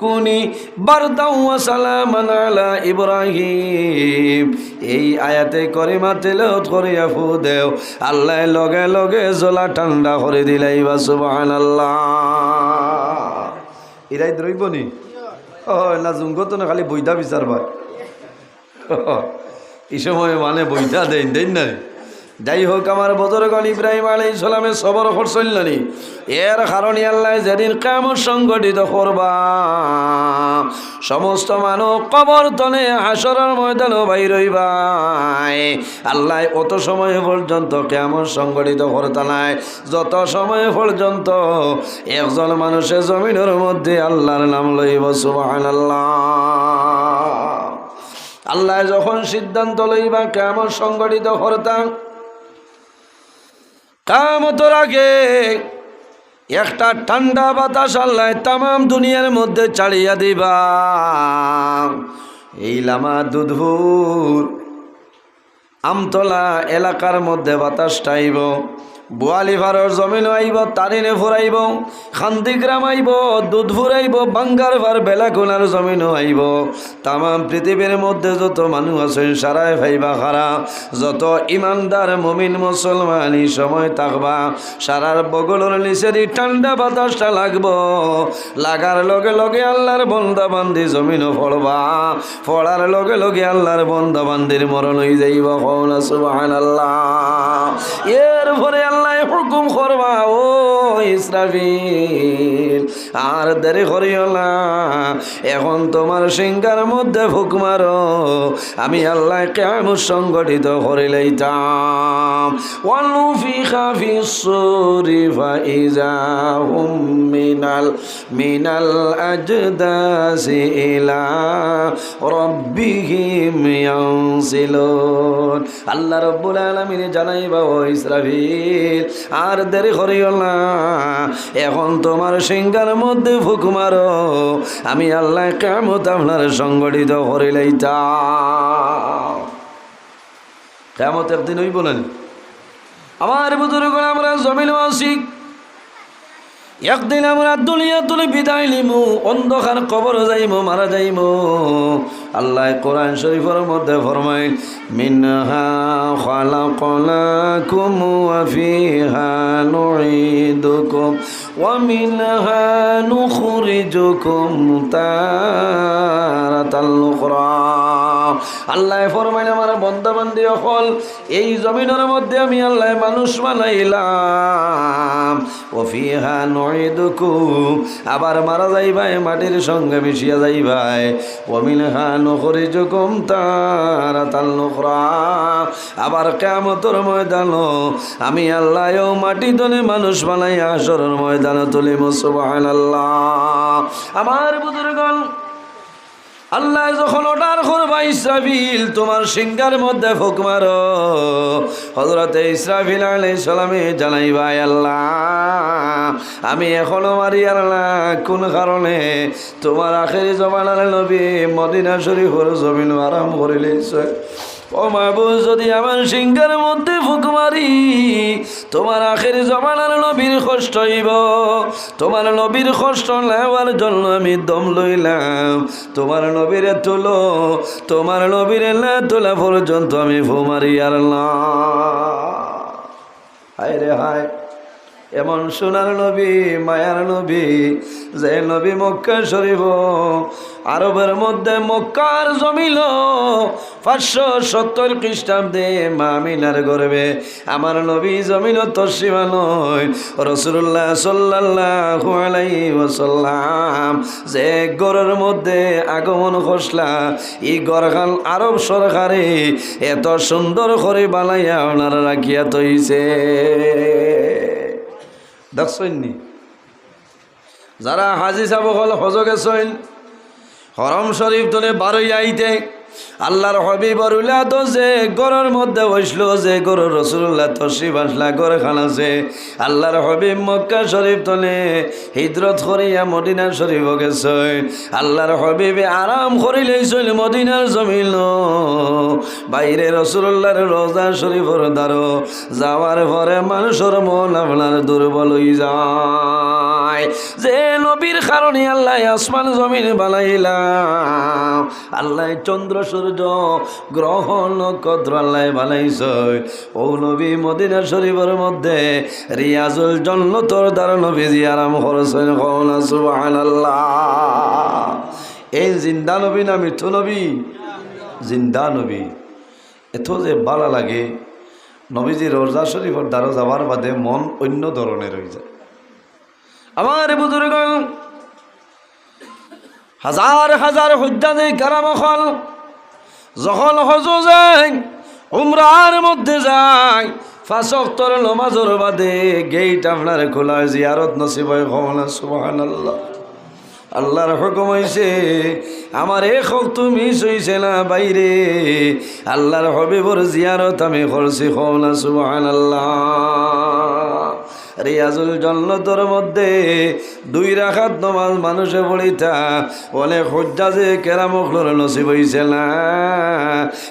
কুনি বারদাউ ওয়া সালামান আলা ইব্রাহিম। এই আয়াতে করিমা তেলাওয়াত করিয়া ফু দেও। আল্লাহ লগে লগে জলা ঠান্ডা করে দিলাই বা সুবহানাল্লাহ। ইরাই দ্রইবনি ও না জুঙ্গ তো না, খালি বইটা বিচারবা এই সময় মানে বইটা দেন দেন না যাই হোক, আমার বজরগণ ইব্রাহিম আলাই ইসলামের সবর করছল্লানি এর কারণে আল্লাহ যেদিন কেমন সংগঠিত করবা, সমস্ত মানুষ কবর তলে হাসরের ময়দানও বাইর হইবাই আল্লাহ অত সময় পর্যন্ত কেমন সংগঠিত নাই। যত সময় পর্যন্ত একজন মানুষের জমিনের মধ্যে আল্লাহর নাম লইব, সুবহানাল্লাহ। আল্লাহ আল্লাহ যখন সিদ্ধান্ত লইবা কেমন সংগঠিত করতাম কামতর আগে একটা ঠান্ডা বাতাস আল্লাহ তাম দুনিয়ার মধ্যে ছাড়িয়া দিবা। এই লামা দুধুর আমতলা এলাকার মধ্যে বাতাস আইব। বোয়ালি ভারর জমিন আইব তারিনে ফুরাইব খান্দিগ্রাম আইব দুধ ফুরাইব বাঙ্গার ভার বেলাকুনার জমিনও আইব। তামাম পৃথিবীর মধ্যে যত মানুষ আছেন সারায় ভাইবা খারা। যত ইমানদার, মমিন, মুসলমান সময় থাকবা, সারার বগলের নিচেরই ঠান্ডা বাতাসটা লাগব। লাগার লগে লগে আল্লাহর বন্দা বান্দি জমিনও ফলবা ফলার লগে লগে আল্লাহর বন্দা বান্দির মরণ হয়ে যাইব কওনা সুবহানাল্লাহ। এর পরে আল্লাহ হুকুম করবা ও ইসরাফিল। আর দেরি করিও না। এখন তোমার সিংহার মধ্যে ফুক মারো। আমি আল্লাহ কেমন সংগঠিত করিলাইতাম ওয়ানুফিখা ফি সুরি ফাইজা হুম মিনাল মিনাল আজদাসি ইলা রব্বিহিম ইয়ানসিলুন। আল্লাহ রব্বুল আলামিন জানাইবা, ও ইসরাফিল, আর দেরি করিও না। এখন তোমার সিংহার মধ্যে ফুক মারো। আমি আল্লাহ কেমত আপনার সংগঠিত করিলাইতাম কেমত একদিন ওই বলেন, আমার বুজুর্গ, আমরা জমিন আছি একদিন আমরা দুনিয়া তুলে বিদায় নিমু, অন্ধকার কবর যাইমু, মারা যাইমু। আল্লাহ কোরআন শরীফের মধ্যে ফরমাই মিনহা খালাকনাকুম ওয়া ফিহা নুঈদুকুম, ওয়া আল্লাহ ফরমাইন, আমার বন্দাবান্দি অকল এই জমিনের মধ্যে আমি আল্লাহ মানুষ বানাইলাম। ও ফিহা নয়দুকুম আবার মারা যাইবাই মাটির সঙ্গে মিশিয়া যাইবাই অমিন হা নখরি জুকুম তারা তাল নখরা, আবার কেমতর ময়দান আমি আল্লাহ মাটি তলে মানুষ বানাই আসরের ময়দান তুলি মুসবাহ আমার বুজুর্গণ আল্লাহ যখন ওটার করবা, ইসরাফিল, তোমার সিংহার মধ্যে ফুক মারো। হজরতে ইসরাফিল সালামে জানাই, ভাই আল্লাহ, আমি এখনও মারি আল্লাহ কোন কারণে? তোমার আখেরি জমানার নবী মদিনা শরীফর জমিন আরাম করে লইছে ও মাহবুব, যদি আমার সিংহের মধ্যে ফুক মারি, তোমার আখের জমানার নবীর কষ্ট হইব। তোমার নবীর কষ্ট নেওয়ার জন্য আমি দম লইলাম। তোমার নবীরে তুলো, তোমার নবীরে না তোলা পর্যন্ত আমি ফু মারি আর না। হায় রে হায়। এমন সোনার নবী, মায়ার নবী, যে নবী মক্কা শরীফ, আরবের মধ্যে মক্কার জমিল পাঁচশো সত্তর খ্রিস্টাব্দে মামিনার গর্বে। আমার নবী জমিন তসীমা নয় রসুল্লাহ সাল্লাহ যে গড়ের মধ্যে আগমন খসলা ই গড়খান আরব সরকারে এত সুন্দর করে বানাইয়া ওনারা রাখিয়া তৈছে দেখছনি যারা হাজি সাহেব হল হজ গেছেন হরম শরীফ তোলে বারোই আইতে আল্লাহর হবিবর উল্লাহ যে গরের মধ্যে বসল, যে গরুর রসুল্লাহ তসি বাসলা গড়ে খানাছে আল্লাহর হবিব মক্কা শরীফ তলে হিজরত করিয়া মদিনার শরীফ গেছে। আল্লাহর হবিবে আরাম করিলেছিল মদিনার জমিল বাইরে রসুল্লাহর রোজা শরীফর দ্বারো যাওয়ার পরে মানুষের মন আপনার দুর্বল হয়ে যায়। যে নবীর কারণে আল্লাহ আসমান জমিন বানাইলাম, আল্লাহ চন্দ্র সূর্য গ্রহ নক্ষত্র আল্লাহ বানাইছে। ও নবী মদিনা শরীফের মধ্যে রিয়াজুল জন্নতর দ্বারা নবীজি আরাম করছেন। কওনা সুবহানাল্লাহ। এই জিন্দা নবী না মৃত্যু নবী? জিন্দা নবী। এত যে ভালো লাগে। নবীজি রোজা শরীফের দ্বারা যাওয়ার বাদে মন অন্য ধরনের হয়ে যায়। আমার বুজুর্গ, হাজার হাজার হজ্জাদে কারাম হল যখন হজ যায় উমরার মধ্যে যায় ফাঁসক্তর নমাজর বাদে গেইট আপনার খোলা জিয়ারত নসিব সুবাহান আল্লাহ আল্লাহর হুকুম হয়েছে আমার এ হক তুমি সইছে না বাইরে। আল্লাহর হবিবর জিয়ারত আমি করছি কমলা সুবাহান আল্লাহ রিয়াজুল জন্নতর মধ্যে দুই রাখাত নমাজ মানুষে পড়িতা অনেক যে কেরামখলোর নসিব হইছে না।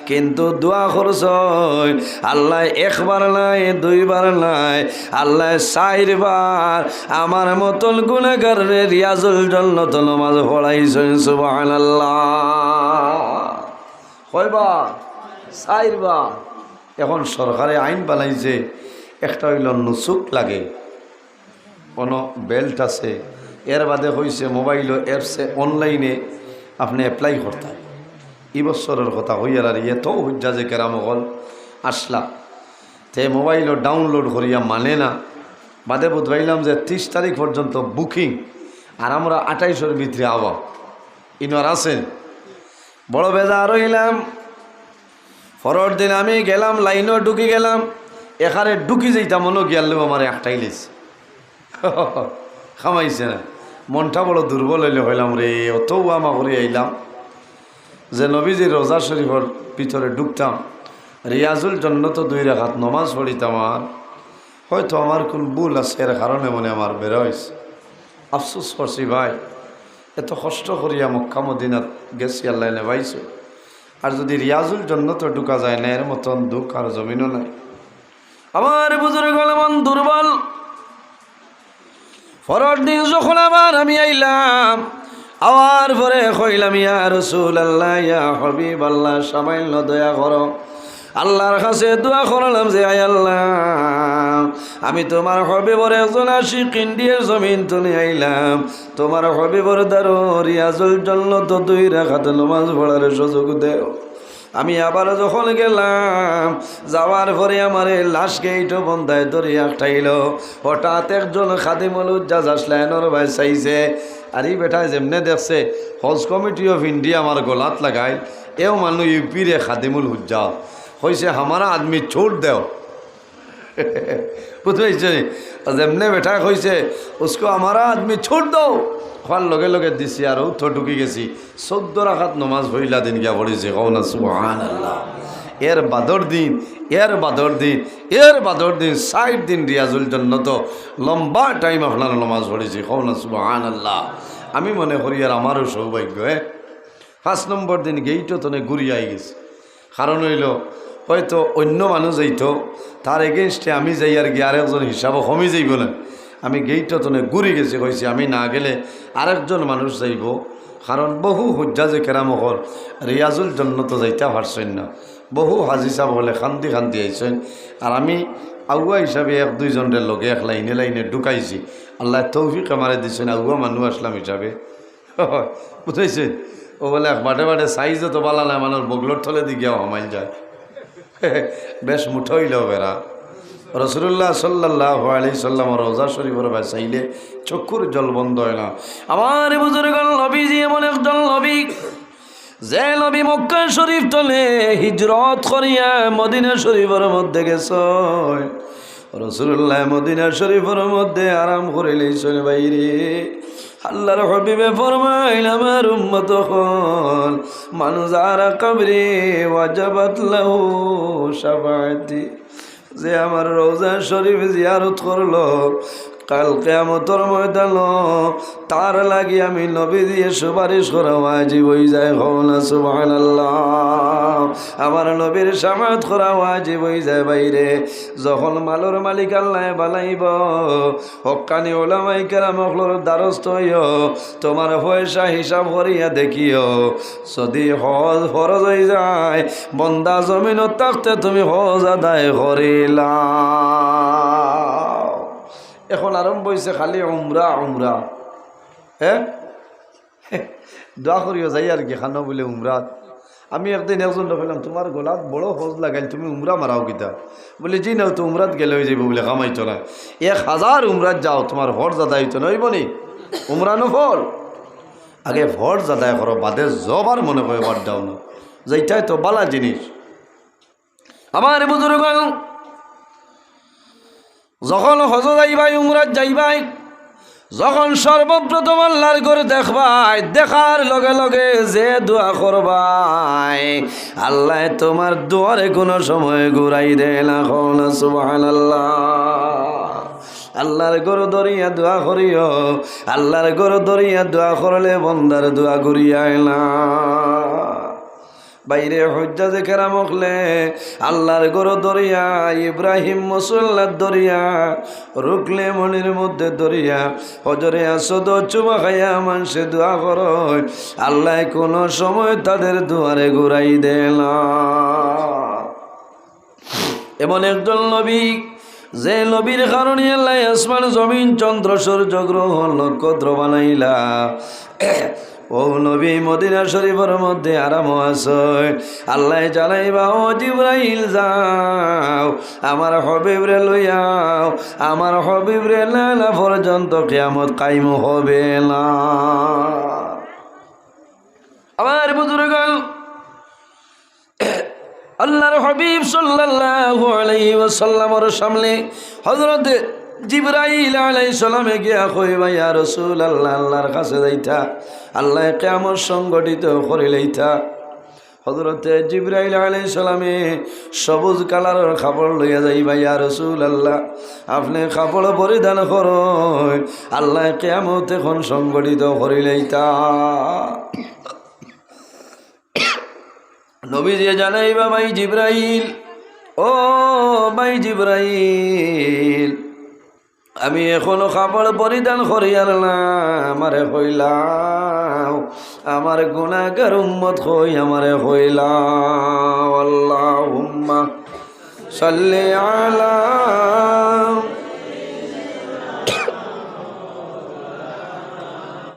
কিন্তু দোয়া খরচ আল্লাহ একবার নাই, দুইবার নাই, আল্লাহ চারবার আমার মতন গুণাগার রিয়াজুল জন্নত নমাজ পড়াইছেন সুবাহ আল্লাহ কয়বার? চারবার। এখন সরকারে আইন বানাইছে একটা হইল নুসুক লাগে। কোনো বেল্ট আছে, এর বাদে হয়েছে মোবাইল অ্যাপসে অনলাইনে আপনি অ্যাপ্লাই করতে এই বছরের কথা হইয়ার আর এত হজ্জা যে কেরামগল আসলা। তে মোবাইলও ডাউনলোড করিয়া মানে না। বাদে বুধবাইলাম যে ত্রিশ তারিখ পর্যন্ত বুকিং আর আমরা আঠাইশের ভিতরে আওয়া। ইনার আছেন বড় বেজা রইলাম পরের দিন আমি গেলাম, লাইনও ঢুকি গেলাম। এখানে ঢুকি যাইতাম মনে গিয়াল আমার একটাই লেছে খামাইছে না। মনটা বড় দুর্বল হইলে হইলাম রে অত আমা করে আইলাম। যে নবীজির রোজা শরীফের ভিতরে ঢুকতাম, রিয়াজুল জন্য তো দুই রেখাত নমাজ পড়িতাম আর। হয়তো আমার কোন ভুল আছে, এর কারণে মনে আমার বেরোয়ছে আফসোস করছি ভাই, এত কষ্ট করিয়া মক্কা মদিনাত গেছি, আল্লাহ নেবাইছো আর যদি রিয়াজুল জন্য তো ঢুকা যায় না, এর মতন দুঃখ আর জমিনও নাই। আমার বুজুর্গ মন দুর্বল। পরের দিন যখন আবার আমি আইলাম আবার পরে কইলাম, ইয়া রসুল আল্লাহ ইয়া হবিব আল্লাহ সামান্য দয়া করো। আল্লাহর কাছে দোয়া করলাম যে, আয় আল্লাহ, আমি তোমার হবিবর একজন আসি কিন্ডিয়ের জমিন তুলে আইলাম। তোমার হবিবর দ্বারো রিয়াজুল জন্য তো দুই রাখাতে নমাজ পড়ার সুযোগ দেও। আমি আবার যখন গেলাম, যাওয়ার পরে আমার এই লাশ গেইটো বন্ধায় ধরিয়া ঠাইল হঠাৎ একজন খাদিমুল উজ্জাজ আসলাইনর ভাই চাইছে, আর বেটা, যেমনে দেখছে হজ কমিটি অফ ইন্ডিয়া আমার গলাত লাগাই এও মানুষ ইউপিরে খাদিমুল উজ্জা হয়েছে হামারা আদমি ছোট দেও। বুঝতে পারছি যেমনে বেটা কইছে উসকো আমারা আদমি ছোট দাও। খোয়ার লগে লগে দিছি আর উঠো ঢুকি গেছি। চোদ্দ রাখাত নমাজ ভইলা দিন গিয়া পড়েছে কৌনা সুবহান আল্লাহ এর বাদর দিন এর বাদর দিন এর বাদর দিন ষাট দিন রিয়াজুল জন্য তো লম্বা টাইম আপনার নমাজ পড়েছি কৌনা সুবহান আল্লাহ আমি মনে করি আর আমারও সৌভাগ্য হ্যাঁ পাঁচ নম্বর দিন গেইটো তনে ঘুরিয়াই গেছে। কারণ হইল হয়তো অন্য মানুষ যাইতো তার এগেনস্টে আমি যাই আর কি আরেকজন হিসাবও কমে যাইব না আমি গেইটো তনে ঘুরে গেছি কইছি আমি না গেলে আরেকজন মানুষ যাইব। কারণ বহু হজ্জা যে কেরামহল রিয়াজুল জন্য তো যাইতে পারছেন না। বহু হাজি সাহ বলে খান্তি খান্তি আইছেন আর আমি আগুয়া হিসাবে এক দুইজনের লগে এক লাইনে লাইনে ঢুকাইছি। আল্লাহ তৌফিক আমারে দিছেন আগুয়া মানুষ আসলাম হিসাবে বুঝাইছেন ও বলে বাটে বাটে সাইজও তো বালা না মানুষ বগলোর থলে দিকে হমাইল যায়। বেশ মুঠইল বেড়া রসুল্লাহ সাল্লাহ আলি সাল্লাম রোজা শরীফের চাইলে চক্ষুর জল বন্ধ হয় না। আমার বুজুর্গ নবীজি এমন একজন নবী, যে নবী মক্কা শরীফ তলে হিজরত করিয়া মদিনা শরীফের মধ্যে গেছ। রসুল্লাহ মদিনা শরীফের মধ্যে আরাম করিলেছেন বাইরে আল্লাহর হবিবে ফরমাইল, আমার উম্মত হল, মানুষ আর কবরে ওয়াজাবাত লাহু শাফাআতি। যে আমার রোজা শরীফ জিয়ারত করল কাল কেমতর ময়দান তার লাগি আমি নবী দিয়ে সুপারিশ করা ওয়াজিব যায় হওনা সুবহান আমার নবীর সামাত করা ওয়াজিব হয়ে যায় বাইরে। যখন মালর মালিক আল্লাহ বানাইব, হকানি ওলামাই কেরাম দ্বারস্থ হইও, তোমার পয়সা হিসাব করিয়া দেখিও, যদি হজ ফরজ হয়ে যায়, বন্দা জমিনত থাকতে তুমি হজ আদায় করিলা। এখন আরম্ভ হয়েছে খালি উমরা উমরা। হ্যাঁ দোয়া করিও যাই আর কি, খানো বলে উমরাত আমি একদিন একজন দেখলাম তোমার গলাত বড় হজ লাগাইল, তুমি উমরা মারাও কিতা? বলে, জি নাও, তো উমরাত গেলে হয়ে যাব বলে কামাইতো না এক হাজার উমরাত যাও, তোমার ভর জাদা হইতো না হইব নি উমরা ফল আগে ভর জাদায় করো, বাদে জবার মনে করে বাদ দাও না। যেটাই তো, বালা জিনিস। আমার বুজুর্গ যখন হজ যাইবাই, উমরাত যাইবাই, যখন সর্বপ্রথম আল্লাহর করে দেখবাই, দেখার লগে লগে যে দোয়া করবাই, আল্লাহ তোমার দুয়ারে কোনো সময় ঘুরাই দেয় না সুবাহান আল্লাহ আল্লাহর গরু দরিয়া দোয়া করিও, আল্লাহর গরু দরিয়া দোয়া করলে বন্দার দোয়া ঘুরিয়ায় না। বাইরে হজ্জা যে কেরাম হলে আল্লাহর গরু দরিয়া, ইব্রাহিম মুসল্লার দরিয়া রুকলে মনির মধ্যে দরিয়া, হজরে আসদ চুমা খাইয়া মানুষে দোয়া কর। আল্লাহ কোনো সময় তাদের দুয়ারে ঘুরাই দেন এমন একজন নবী, যে নবীর কারণে আল্লাহ আসমান, জমিন, চন্দ্র, সূর্য, গ্রহ, নক্ষত্র বানাইলা। ও নবী মদিনা শরীফের মধ্যে আরাম আছে। আল্লাহ জানাইবা ও জিব্রাইল যাও, আমার হবিবরে লইয়াও আমার হবিবরে না পর্যন্ত কেয়ামত কাইম হবে না। আমার বুজুর্গ আল্লাহর হবিব সাল্লাল্লাহু আলাইহি ওয়াসাল্লামের সামনে হযরত জিবরাইল আলাইহিস সালামে গিয়া কইবা ইয়া রাসূল আল্লাহ আল্লাহর কাছে যাইতা। আল্লাহ কিয়ামত সংগঠিত করিলেইতা হজরতে জিব্রাইল আলাইহিস সালামে সবুজ কালারের কাপড় লইয়া যাইবা ইয়া রাসূল আল্লাহ আপনি কাপড় পরিধান করুন আল্লাহ কিয়ামত এখন সংগঠিত করিলেইতা নবীজি জানাইবা, ভাই জিব্রাইল, ও ভাই জিব্রাইল আমি এখনও কাপড় পরিধান করিয়ার না, আমারে হইলাম আমার গুণাগার উম্মত হই, আমারে হইলাম আল্লাহ সাল্লি আলা